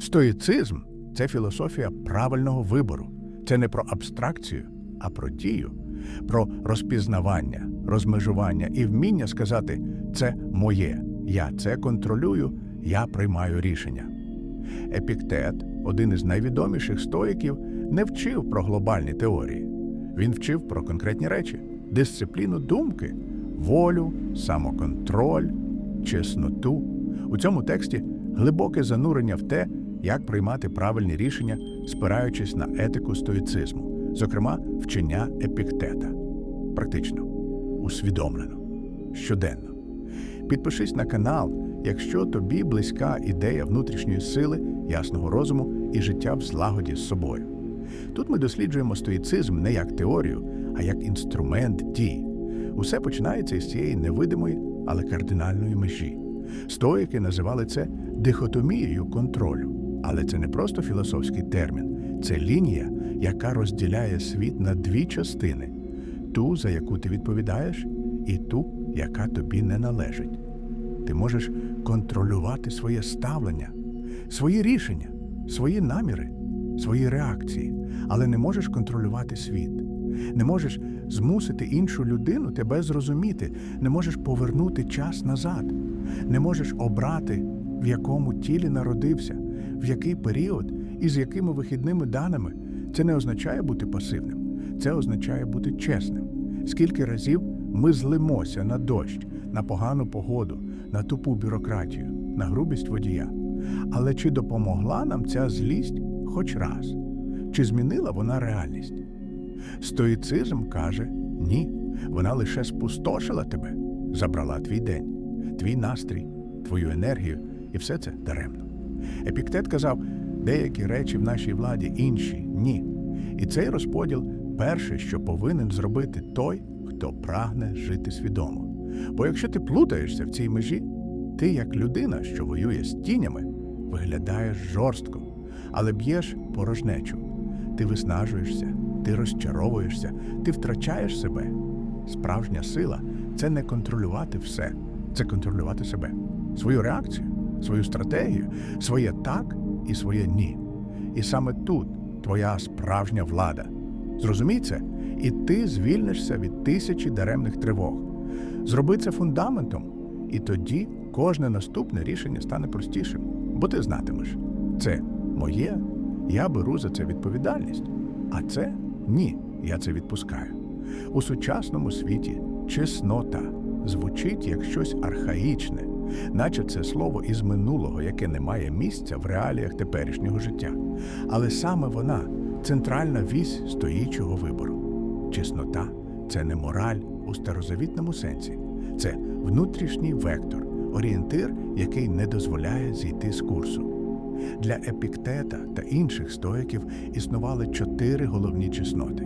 Стоїцизм це філософія правильного вибору. Це не про абстракцію, а про дію, про розпізнавання, розмежування і вміння сказати це моє, я це контролюю, я приймаю рішення. Епіктет, один із найвідоміших стоїків, не вчив про глобальні теорії. Він вчив про конкретні речі: дисципліну думки, волю, самоконтроль, чесноту. У цьому тексті глибоке занурення в те, як приймати правильні рішення, спираючись на етику стоїцизму, зокрема, вчення епіктета. Практично, усвідомлено, щоденно. Підпишись на канал, якщо тобі близька ідея внутрішньої сили, ясного розуму і життя в злагоді з собою. Тут ми досліджуємо стоїцизм не як теорію, а як інструмент дії. Усе починається із цієї невидимої, але кардинальної межі. Стоїки називали це дихотомією контролю. Але це не просто філософський термін, це лінія, яка розділяє світ на дві частини: ту, за яку ти відповідаєш, і ту, яка тобі не належить. Ти можеш контролювати своє ставлення, свої рішення, свої наміри, свої реакції, але не можеш контролювати світ. Не можеш змусити іншу людину тебе зрозуміти, не можеш повернути час назад, не можеш обрати, в якому тілі народився, в який період і з якими вихідними даними. Це не означає бути пасивним, це означає бути чесним. Скільки разів ми злимося на дощ, на погану погоду, на тупу бюрократію, на грубість водія. Але чи допомогла нам ця злість хоч раз? Чи змінила вона реальність? Стоїцизм каже ні. Вона лише спустошила тебе, забрала твій день, твій настрій, твою енергію, і все це даремно. Епіктет казав, деякі речі в нашій владі інші ні. І цей розподіл перше, що повинен зробити той, хто прагне жити свідомо. Бо якщо ти плутаєшся в цій межі, ти, як людина, що воює з тінями, виглядаєш жорстко, але б'єш порожнечу. Ти виснажуєшся, ти розчаровуєшся, ти втрачаєш себе. Справжня сила це не контролювати все, це контролювати себе, свою реакцію, свою стратегію, своє так і своє ні. І саме тут твоя справжня влада. Зрозумій це, і ти звільнишся від тисячі даремних тривог. Зроби це фундаментом, і тоді кожне наступне рішення стане простішим, бо ти знатимеш, це моє, я беру за це відповідальність, а це ні, я це відпускаю. У сучасному світі чеснота звучить як щось архаїчне, наче це слово із минулого, яке не має місця в реаліях теперішнього життя. Але саме вона центральна вісь стоїчого вибору. Чеснота це не мораль у старозавітному сенсі, це внутрішній вектор, орієнтир, який не дозволяє зійти з курсу. Для епіктета та інших стоїків існували чотири головні чесноти: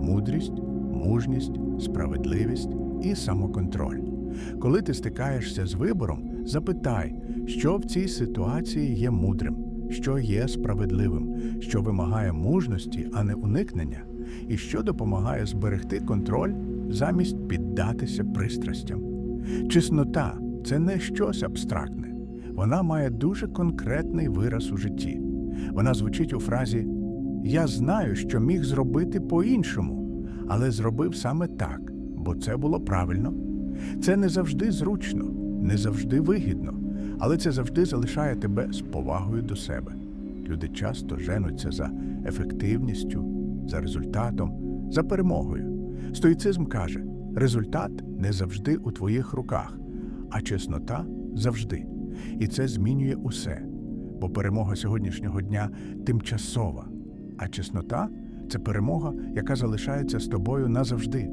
мудрість, мужність, справедливість і самоконтроль. Коли ти стикаєшся з вибором, запитай, що в цій ситуації є мудрим, що є справедливим, що вимагає мужності, а не уникнення, і що допомагає зберегти контроль замість піддатися пристрастям. Чеснота це не щось абстрактне. Вона має дуже конкретний вираз у житті. Вона звучить у фразі Я знаю, що міг зробити по-іншому, але зробив саме так, бо це було правильно. Це не завжди зручно, не завжди вигідно, але це завжди залишає тебе з повагою до себе. Люди часто женуться за ефективністю, за результатом, за перемогою. Стоїцизм каже: результат не завжди у твоїх руках, а чеснота завжди. І це змінює усе. Бо перемога сьогоднішнього дня тимчасова, а чеснота це перемога, яка залишається з тобою назавжди.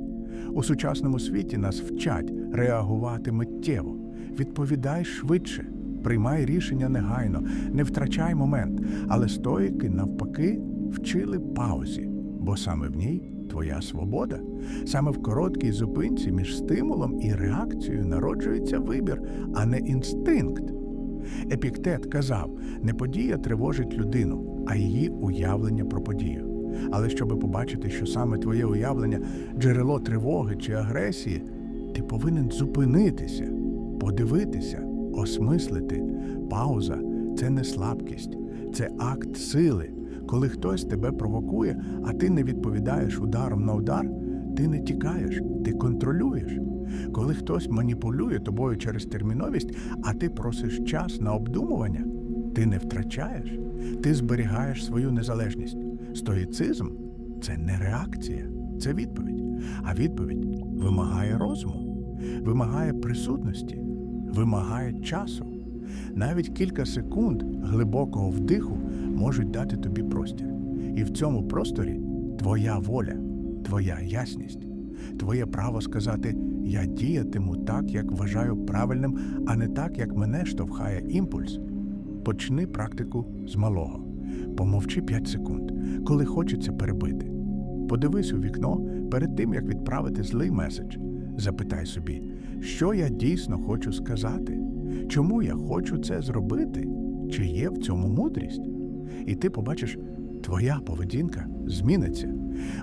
У сучасному світі нас вчать реагувати миттєво. Відповідай швидше, приймай рішення негайно, не втрачай момент. Але стоїки, навпаки, вчили паузі, бо саме в ній твоя свобода. Саме в короткій зупинці між стимулом і реакцією народжується вибір, а не інстинкт. Епіктет казав, не подія тривожить людину, а її уявлення про подію. Але щоб побачити, що саме твоє уявлення джерело тривоги чи агресії, ти повинен зупинитися, подивитися, осмислити. Пауза це не слабкість, це акт сили. Коли хтось тебе провокує, а ти не відповідаєш ударом на удар, ти не тікаєш, ти контролюєш. Коли хтось маніпулює тобою через терміновість, а ти просиш час на обдумування, ти не втрачаєш, ти зберігаєш свою незалежність. Стоїцизм це не реакція, це відповідь. А відповідь вимагає розуму, вимагає присутності, вимагає часу. Навіть кілька секунд глибокого вдиху можуть дати тобі простір. І в цьому просторі твоя воля, твоя ясність, твоє право сказати Я діятиму так, як вважаю правильним, а не так, як мене штовхає імпульс. Почни практику з малого. Помовчи 5 секунд, коли хочеться перебити. Подивись у вікно перед тим, як відправити злий меседж. Запитай собі, що я дійсно хочу сказати, чому я хочу це зробити, чи є в цьому мудрість. І ти побачиш, твоя поведінка зміниться,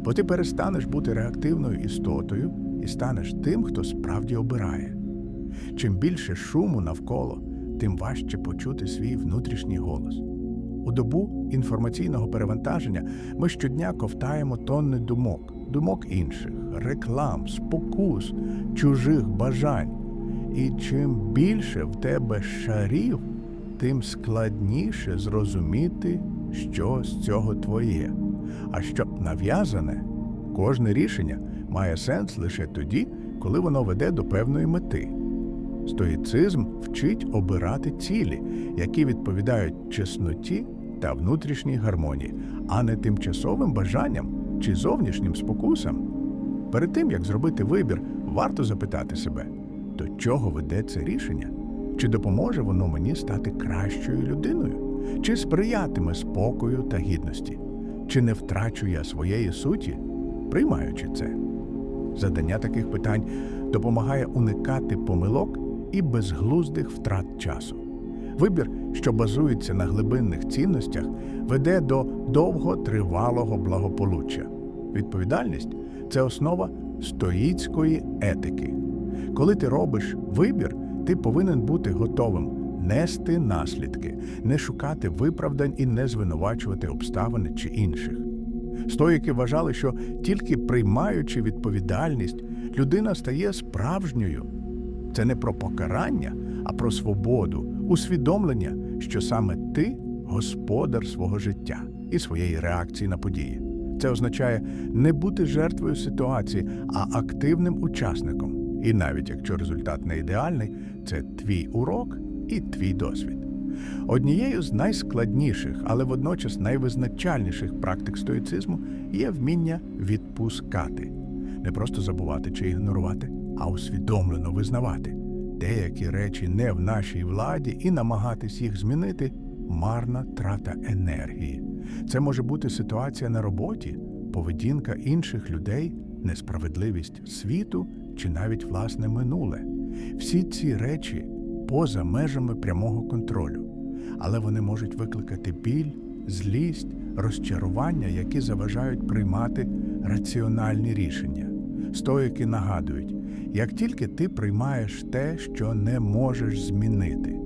бо ти перестанеш бути реактивною істотою і станеш тим, хто справді обирає. Чим більше шуму навколо, тим важче почути свій внутрішній голос. У добу інформаційного перевантаження ми щодня ковтаємо тонни думок, думок інших, реклам, спокус, чужих бажань. І чим більше в тебе шарів, тим складніше зрозуміти, що з цього твоє. А щоб нав'язане, кожне рішення має сенс лише тоді, коли воно веде до певної мети. Стоїцизм вчить обирати цілі, які відповідають чесноті та внутрішній гармонії, а не тимчасовим бажанням чи зовнішнім спокусам. Перед тим як зробити вибір, варто запитати себе, до чого веде це рішення? Чи допоможе воно мені стати кращою людиною? Чи сприятиме спокою та гідності? Чи не втрачу я своєї суті, приймаючи це? Задання таких питань допомагає уникати помилок і безглуздих втрат часу. Вибір, що базується на глибинних цінностях, веде до довготривалого благополуччя. Відповідальність це основа стоїцької етики. Коли ти робиш вибір, ти повинен бути готовим нести наслідки, не шукати виправдань і не звинувачувати обставини чи інших. Стоїки вважали, що тільки приймаючи відповідальність, людина стає справжньою. Це не про покарання, а про свободу, усвідомлення, що саме ти господар свого життя і своєї реакції на події. Це означає не бути жертвою ситуації, а активним учасником. І навіть якщо результат не ідеальний, це твій урок і твій досвід. Однією з найскладніших, але водночас найвизначальніших практик стоїцизму є вміння відпускати, не просто забувати чи ігнорувати, а усвідомлено визнавати. Деякі речі не в нашій владі і намагатись їх змінити марна трата енергії. Це може бути ситуація на роботі, поведінка інших людей, несправедливість світу чи навіть власне минуле. Всі ці речі поза межами прямого контролю, але вони можуть викликати біль, злість, розчарування, які заважають приймати раціональні рішення. Стоїки нагадують, як тільки ти приймаєш те, що не можеш змінити,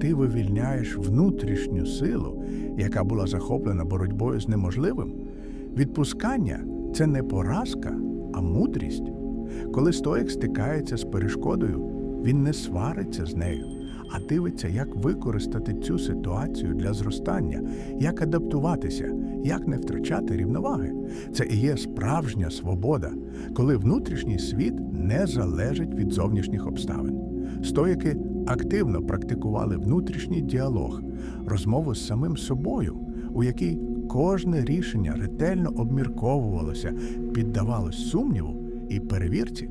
ти вивільняєш внутрішню силу, яка була захоплена боротьбою з неможливим. Відпускання це не поразка, а мудрість. Коли стоїк стикається з перешкодою, він не свариться з нею, а дивиться, як використати цю ситуацію для зростання, як адаптуватися, як не втрачати рівноваги. Це і є справжня свобода, коли внутрішній світ не залежить від зовнішніх обставин. Стоїки активно практикували внутрішній діалог, розмову з самим собою, у якій кожне рішення ретельно обмірковувалося, піддавалось сумніву і перевірці.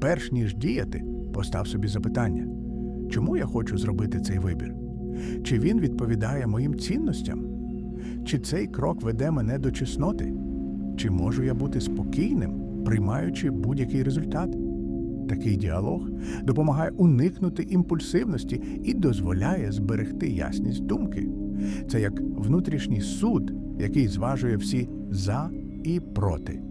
Перш ніж діяти, постав собі запитання, чому я хочу зробити цей вибір? Чи він відповідає моїм цінностям? Чи цей крок веде мене до чесноти? Чи можу я бути спокійним, приймаючи будь-який результат? Такий діалог допомагає уникнути імпульсивності і дозволяє зберегти ясність думки. Це як внутрішній суд, який зважує всі за і проти.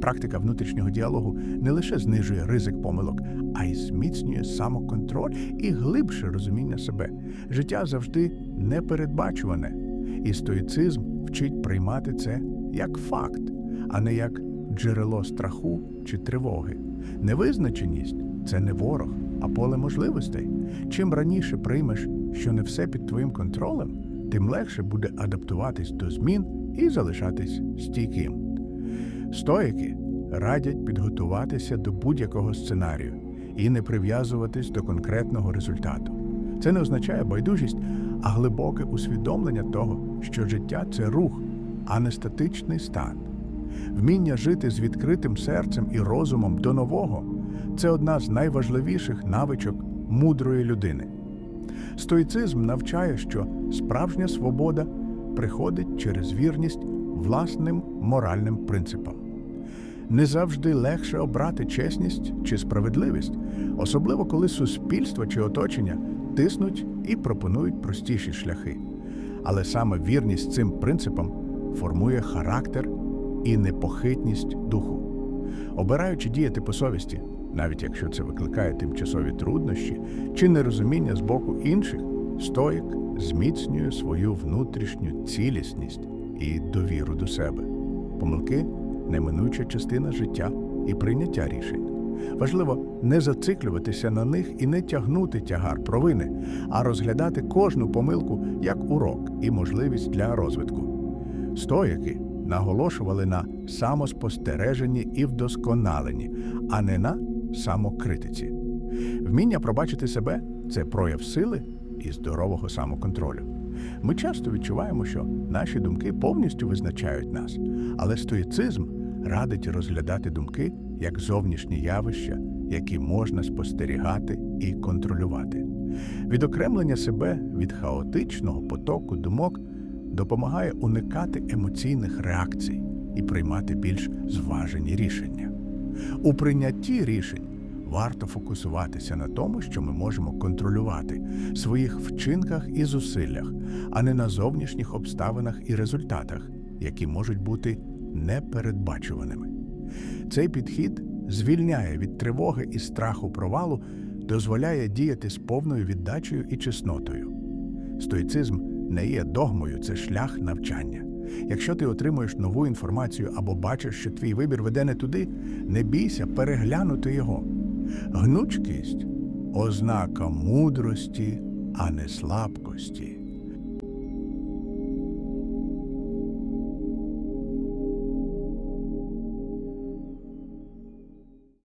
Практика внутрішнього діалогу не лише знижує ризик помилок, а й зміцнює самоконтроль і глибше розуміння себе. Життя завжди непередбачуване, І стоїцизм вчить приймати це як факт, а не як джерело страху чи тривоги. Невизначеність це не ворог, а поле можливостей. Чим раніше приймеш, що не все під твоїм контролем, тим легше буде адаптуватись до змін і залишатись стійким. Стоїки радять підготуватися до будь-якого сценарію і не прив'язуватись до конкретного результату. Це не означає байдужість, а глибоке усвідомлення того, що життя це рух, а не статичний стан. Вміння жити з відкритим серцем і розумом до нового це одна з найважливіших навичок мудрої людини. Стоїцизм навчає, що справжня свобода приходить через вірність власним моральним принципам. Не завжди легше обрати чесність чи справедливість, особливо коли суспільство чи оточення тиснуть і пропонують простіші шляхи. Але саме вірність цим принципам формує характер і непохитність духу. Обираючи діяти по совісті, навіть якщо це викликає тимчасові труднощі чи нерозуміння з боку інших, стоїк зміцнює свою внутрішню цілісність і довіру до себе. Помилки неминуча частина життя і прийняття рішень. Важливо не зациклюватися на них і не тягнути тягар провини, а розглядати кожну помилку як урок і можливість для розвитку. Стоїки наголошували на самоспостереженні і вдосконаленні, а не на самокритиці. Вміння пробачити себе це прояв сили і здорового самоконтролю. Ми часто відчуваємо, що наші думки повністю визначають нас, але стоїцизм радить розглядати думки як зовнішні явища, які можна спостерігати і контролювати. Відокремлення себе від хаотичного потоку думок допомагає уникати емоційних реакцій і приймати більш зважені рішення. У прийнятті рішень варто фокусуватися на тому, що ми можемо контролювати своїх вчинках і зусиллях, а не на зовнішніх обставинах і результатах, які можуть бути непередбачуваними. Цей підхід звільняє від тривоги і страху провалу, дозволяє діяти з повною віддачею і чеснотою. Стоїцизм не є догмою, це шлях навчання. Якщо ти отримуєш нову інформацію або бачиш, що твій вибір веде не туди, не бійся переглянути його. Гнучкість ознака мудрості, а не слабкості.